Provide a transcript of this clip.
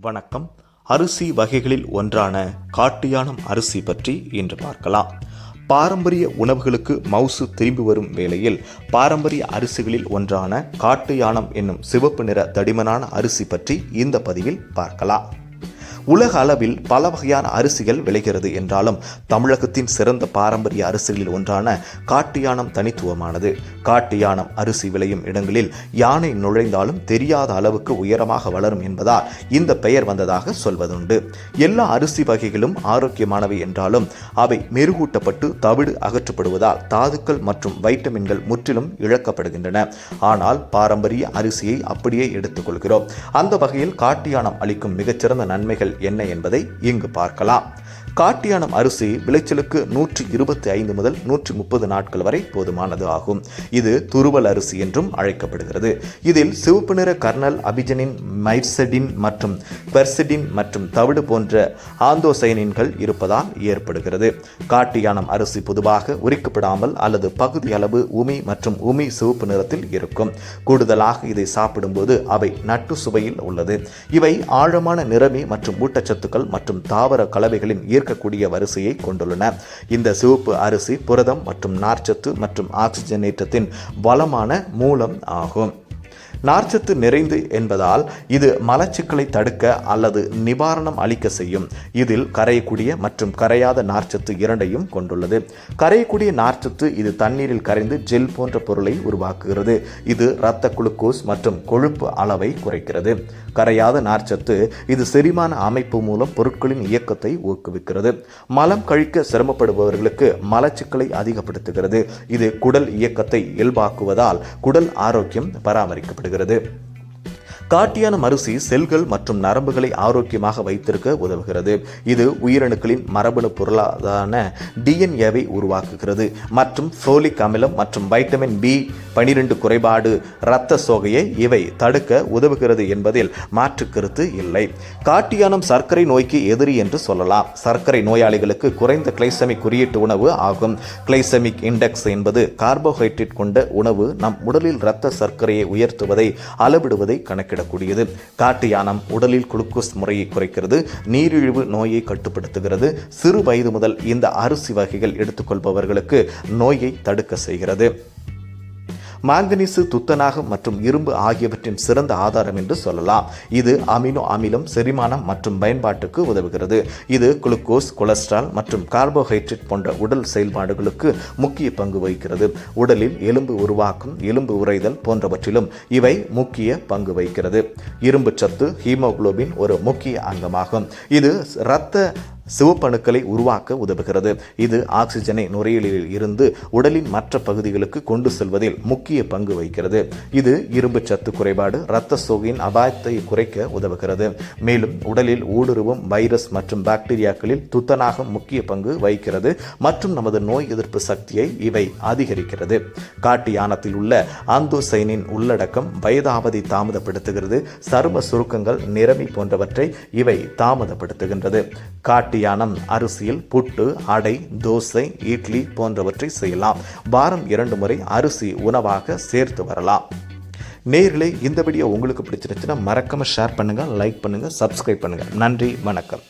வணக்கம். அரிசி வகைகளில் ஒன்றான காட்டுயானம் அரிசி பற்றி இன்று பார்க்கலாம். பாரம்பரிய உணவுகளுக்கு மவுசு திரும்பி வரும் வேளையில் பாரம்பரிய அரிசிகளில் ஒன்றான காட்டு யானம் என்னும் சிவப்பு நிற தடிமனான அரிசி பற்றி இந்த பதிவில் பார்க்கலாம். உலக அளவில் பல வகையான அரிசிகள் விளைகிறது என்றாலும் தமிழகத்தின் சிறந்த பாரம்பரிய அரிசிகளில் ஒன்றான காட்டு யானம் தனித்துவமானது. காட்டு யானம் அரிசி விளையும் இடங்களில் யானை நுழைந்தாலும் தெரியாத அளவுக்கு உயரமாக வளரும் என்பதால் இந்த பெயர் வந்ததாக சொல்வதுண்டு. எல்லா அரிசி வகைகளும் ஆரோக்கியமானவை என்றாலும் அவை மெருகூட்டப்பட்டு தவிடு அகற்றப்படுவதால் தாதுக்கள் மற்றும் வைட்டமின்கள் முற்றிலும் இழக்கப்படுகின்றன. ஆனால் பாரம்பரிய அரிசியை அப்படியே எடுத்துக்கொள்கிறோம். அந்த வகையில் காட்டியானம் அளிக்கும் மிகச்சிறந்த நன்மைகள் என்ன என்பதை இங்கு பார்க்கலாம். காட்டியானம் அரிசி விளைச்சலுக்கு நூற்றி இருபத்தி ஐந்து முதல் நூற்றி முப்பது நாட்கள் வரை போதுமானது ஆகும். இது துருவல் அரிசி என்றும் அழைக்கப்படுகிறது. இதில் சிவப்பு நிற கர்னல் அபிஜனின் மைர்செடின் மற்றும் பெர்செடின் மற்றும் தவிடு போன்ற ஆந்தோசைனின்கள் இருப்பதால் ஏற்படுகிறது. காட்டியானம் அரிசி பொதுவாக உரிக்கப்படாமல் அல்லது பகுதி அளவு உமி மற்றும் உமி சிவப்பு நிறத்தில் இருக்கும். கூடுதலாக இதை சாப்பிடும்போது அவை நட்டு சுவையில் உள்ளது. இவை ஆழமான நிறமி மற்றும் ஊட்டச்சத்துக்கள் மற்றும் தாவர கலவைகளின் ஈர்க்கக்கூடிய வரிசையை கொண்டுள்ளன இந்த சிவப்பு அரிசி புரதம் மற்றும் நார்ச்சத்து மற்றும் ஆக்சிஜனேற்றத்தின் வளமான மூலம் ஆகும். நார்ச்சத்து நிறைந்து என்பதால் இது மலச்சிக்கலை தடுக்க அல்லது நிவாரணம் அளிக்க செய்யும். இதில் கரையக்கூடிய மற்றும் கரையாத நார்ச்சத்து இரண்டையும் கொண்டுள்ளது. கரையக்கூடிய நார்ச்சத்து இது தண்ணீரில் கரைந்து ஜெல் போன்ற பொருளை உருவாக்குகிறது. இது இரத்த குளுக்கோஸ் மற்றும் கொழுப்பு அளவை குறைக்கிறது. கரையாத நார்ச்சத்து இது செரிமான அமைப்பு மூலம் பொருட்களின் இயக்கத்தை ஊக்குவிக்கிறது. மலம் கழிக்க சிரமப்படுபவர்களுக்கு மலச்சிக்கலை அதிகப்படுத்துகிறது. இது குடல் இயக்கத்தை இயல்பாக்குவதால் குடல் ஆரோக்கியம் பராமரிக்கப்படுகிறது. ஏற்படுகிறது காட்டியான அரிசி செல்கள் மற்றும் நரம்புகளை ஆரோக்கியமாக வைத்திருக்க உதவுகிறது. இது உயிரணுக்களின் மரபணு பொருளாதான டிஎன்ஏவை உருவாக்குகிறது. மற்றும் ஃபோலிக் அமிலம் மற்றும் வைட்டமின் பி பனிரெண்டு குறைபாடு இரத்த சோகையை இவை தடுக்க உதவுகிறது என்பதில் மாற்று கருத்து இல்லை. காட்டியானம் சர்க்கரை நோய்க்கு எதிரி என்று சொல்லலாம். சர்க்கரை நோயாளிகளுக்கு குறைந்த கிளைசமிக் குறியீட்டு உணவு ஆகும். கிளைசமிக் இண்டெக்ஸ் என்பது கார்போஹைட்ரேட் கொண்ட உணவு. நம் உடலில் இரத்த சர்க்கரையை உயர்த்துவதை அளவிடுவதை கணக்கிடும் கணக்கிடக்கூடியது காட்டு யானம் உடலில் குளுக்கோஸ் முறையை குறைக்கிறது நீரிழிவு நோயை கட்டுப்படுத்துகிறது. சிறு வயது முதல் இந்த அரிசி வகைகள் எடுத்துக்கொள்பவர்களுக்கு நோயை தடுக்க செய்கிறது. மாங்கனீசு துத்தநாகம் மற்றும் இரும்பு ஆகியவற்றின் சிறந்த ஆதாரம் என்று சொல்லலாம். இது அமினோ அமிலம் செரிமானம் மற்றும் பயன்பாட்டுக்கு உதவுகிறது. இது குளுக்கோஸ் கொலஸ்ட்ரால் மற்றும் கார்போஹைட்ரேட் போன்ற உடல் செயல்பாடுகளுக்கு முக்கிய பங்கு வகிக்கிறது. உடலில் எலும்பு உருவாக்கும் எலும்பு உறைதல் போன்றவற்றிலும் இவை முக்கிய பங்கு வகிக்கிறது. இரும்பு சத்து ஹீமோகுளோபின் ஒரு முக்கிய அங்கமாகும். இது இரத்த சிவப்பணுக்களை உருவாக்க உதவுகிறது. இது ஆக்சிஜனை நுரையீரலில் இருந்து உடலின் மற்ற பகுதிகளுக்கு கொண்டு செல்வதில் முக்கிய பங்கு வகிக்கிறது. இது இரும்பு சத்து குறைபாடு இரத்த சோகையின் அபாயத்தை குறைக்க உதவுகிறது. மேலும் உடலில் ஊடுருவும் வைரஸ் மற்றும் பாக்டீரியாக்களில் துத்தநாகம் முக்கிய பங்கு வகிக்கிறது மற்றும் நமது நோய் எதிர்ப்பு சக்தியை இவை அதிகரிக்கிறது. காட்டு யானத்தில் உள்ள ஆந்தோசைனின் உள்ளடக்கம் வயதாவதை தாமதப்படுத்துகிறது. சரும சுருக்கங்கள் நிறமி போன்றவற்றை இவை தாமதப்படுத்துகின்றது. காட்டு யானம் அரிசியில் புட்டு அடை தோசை இட்லி போன்றவற்றை செய்யலாம். வாரம் இரண்டு முறை அரிசி உணவாக சேர்த்து வரலாம். நேரிலே இந்த வீடியோ உங்களுக்கு பிடிச்சிருச்சுன்னா மறக்காமல் ஷேர் பண்ணுங்க லைக் பண்ணுங்க சப்ஸ்கிரைப் பண்ணுங்க. நன்றி வணக்கம்.